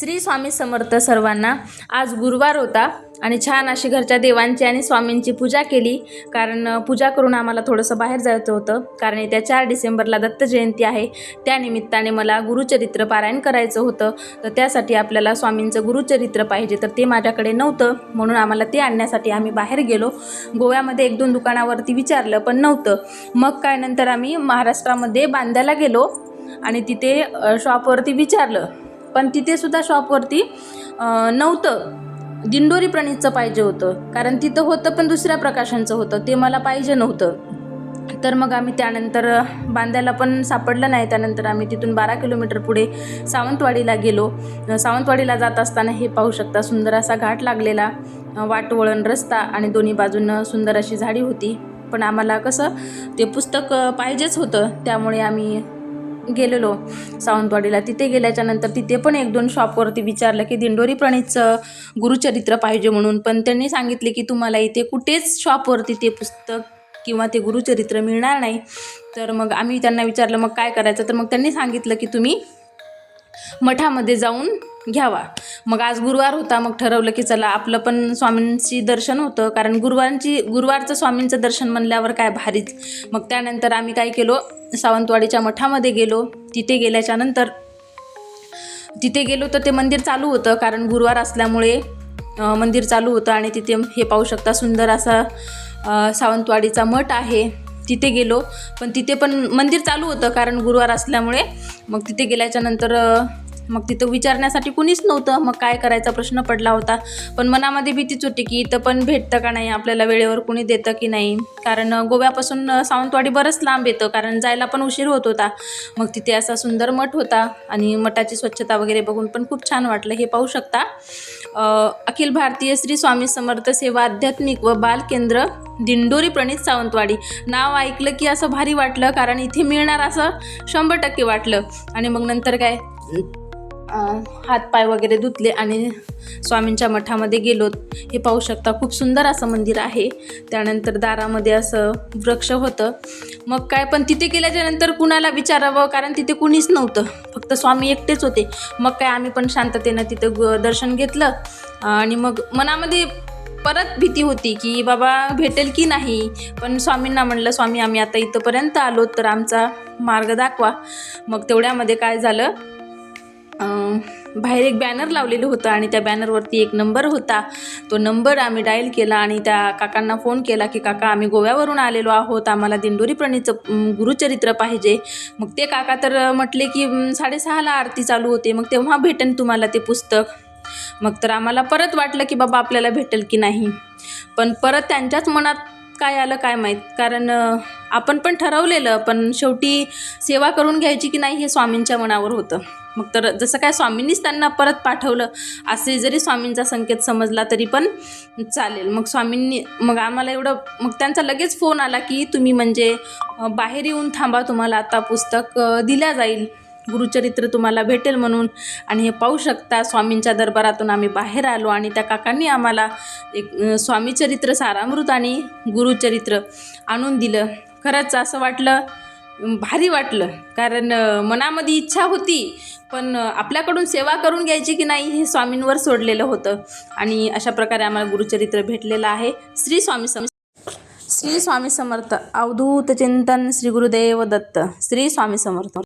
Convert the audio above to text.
श्री स्वामी समर्थ सर्वांना आज गुरुवार होता आणि छान अशी घरच्या देवांची आणि स्वामींची पूजा केली. कारण पूजा करून आम्हाला थोडंसं बाहेर जायचं होतं. कारण येत्या चार डिसेंबरला दत्त जयंती आहे. त्यानिमित्ताने मला गुरुचरित्र पारायण करायचं होतं. तर त्यासाठी आपल्याला स्वामींचं गुरुचरित्र पाहिजे. तर ते माझ्याकडे नव्हतं. म्हणून आम्हाला ते आणण्यासाठी आम्ही बाहेर गेलो. गोव्यामध्ये एक दोन दुकानावरती विचारलं पण नव्हतं. मग काय नंतर आम्ही महाराष्ट्रामध्ये बांद्याला गेलो आणि तिथे शॉपवरती विचारलं. पण तिथे सुद्धा शॉपवरती नव्हतं. दिंडोरी प्रणीतचं पाहिजे होतं. कारण तिथं होतं पण दुसऱ्या प्रकाशांचं होतं. ते मला पाहिजे नव्हतं. तर मग आम्ही त्यानंतर बांधायला बांद्याला पण सापडलं नाही. त्यानंतर आम्ही तिथून बारा किलोमीटर पुढे सावंतवाडीला गेलो. सावंतवाडीला जात असताना हे पाहू शकता सुंदर असा घाट लागलेला. वाटवळण रस्ता आणि दोन्ही बाजूनं सुंदर अशी झाडी होती. पण आम्हाला कसं ते पुस्तक पाहिजेच होतं. त्यामुळे आम्ही गेलेलो सावंतवाडीला. तिथे गेल्याच्यानंतर तिथे पण एक दोन शॉपवरती विचारलं की दिंडोरी प्रणितचं गुरुचरित्र पाहिजे म्हणून. पण त्यांनी सांगितले की तुम्हाला इथे कुठेच शॉपवरती ते पुस्तक किंवा ते गुरुचरित्र मिळणार नाही. तर मग आम्ही त्यांना विचारलं मग काय करायचं? तर मग त्यांनी सांगितलं की तुम्ही मठामध्ये जाऊन घ्यावा. मग आज गुरुवार होता मग ठरवलं की चला आपलं पण स्वामींची दर्शन होतं. कारण गुरुवारची गुरुवारचं स्वामींचं दर्शन म्हणल्यावर काय भारीच. मग त्यानंतर आम्ही काय केलो सावंतवाडीच्या मठामध्ये गेलो. तिथे गेल्याच्यानंतर तिथे गेलो तर ते मंदिर चालू होतं. कारण गुरुवार असल्यामुळे मंदिर चालू होतं आणि तिथे हे पाहू शकता सुंदर असा सावंतवाडीचा मठ आहे. तिथे गेलो पण तिथे पण मंदिर चालू होतं. कारण गुरुवार असल्यामुळे मग तिथे गेल्याच्यानंतर मग तिथं विचारण्यासाठी कुणीच नव्हतं. मग काय करायचा प्रश्न पडला होता. पण मनामध्ये भीतीच होती की इथं पण भेटतं का नाही? आपल्याला वेळेवर कुणी देतं की नाही? कारण गोव्यापासून सावंतवाडी बरंच लांब येतं. कारण जायला पण उशीर होत होता. मग तिथे असा सुंदर मठ होता आणि मठाची स्वच्छता वगैरे बघून पण खूप छान वाटलं. हे पाहू शकता. अखिल भारतीय श्री स्वामी समर्थ सेवा आध्यात्मिक व बाल केंद्र दिंडोरी प्रणित सावंतवाडी. नाव ऐकलं की असं भारी वाटलं. कारण इथे मिळणार असं शंभर टक्के वाटलं. आणि मग नंतर काय? हातपाय वगैरे धुतले आणि स्वामींच्या मठामध्ये गेलोत हे पाहू शकता खूप सुंदर असं मंदिर आहे. त्यानंतर दारामध्ये असं वृक्ष होतं. मग काय पण तिथे गेल्याच्यानंतर कुणाला विचारावं? कारण तिथे कुणीच नव्हतं. फक्त स्वामी एकटेच होते. मग काय आम्ही पण शांततेनं तिथं ग दर्शन घेतलं. आणि मग मनामध्ये परत भीती होती की बाबा भेटेल की नाही? पण स्वामींना म्हणलं स्वामी आम्ही आता इथंपर्यंत आलो तर आमचा मार्ग दाखवा. मग तेवढ्यामध्ये काय झालं? बाहेर एक बॅनर लावलेलं होतं आणि त्या बॅनरवरती एक नंबर होता. तो नंबर आम्ही डायल केला आणि त्या काकांना फोन केला की काका आम्ही गोव्यावरून आलेलो आहोत. आम्हाला दिंडोरी प्रणीचं गुरुचरित्र पाहिजे. मग ते काका तर म्हटले की साडेसहाला आरती चालू होते. मग तेव्हा भेटेन तुम्हाला ते पुस्तक. मग तर आम्हाला परत वाटलं की बाबा आपल्याला भेटेल की नाही? पण परत त्यांच्याच मनात काय आलं काय माहीत. कारण आपण पण ठरवलेलं पण शेवटी सेवा करून घ्यायची की नाही हे स्वामींच्या मनावर होतं. मग तर जसं काय स्वामींनीच त्यांना परत पाठवलं असे जरी स्वामींचा संकेत समजला तरी पण चालेल. मग स्वामींनी मग आम्हाला एवढं मग त्यांचा लगेच फोन आला की तुम्ही म्हणजे बाहेर येऊन थांबा तुम्हाला आता पुस्तक दिल्या जाईल. गुरुचरित्र तुम्हाला भेटेल म्हणून. आणि हे पाहू शकता स्वामींच्या दरबारातून आम्ही बाहेर आलो आणि त्या काकांनी आम्हाला एक स्वामीचरित्र सारामृत आणि गुरुचरित्र आणून दिलं. खरंच असं वाटलं भारी वाटलं. कारण मनामध्ये इच्छा होती पण आपल्याकडून सेवा करून घ्यायची की नाही हे स्वामींवर सोडलेलं होतं. आणि अशा प्रकारे आम्हाला गुरुचरित्र भेटलेलं आहे. श्री स्वामी सम श्री स्वामी समर्थ. अवधूत चिंतन श्री गुरुदेव दत्त. श्री स्वामी समर्थ.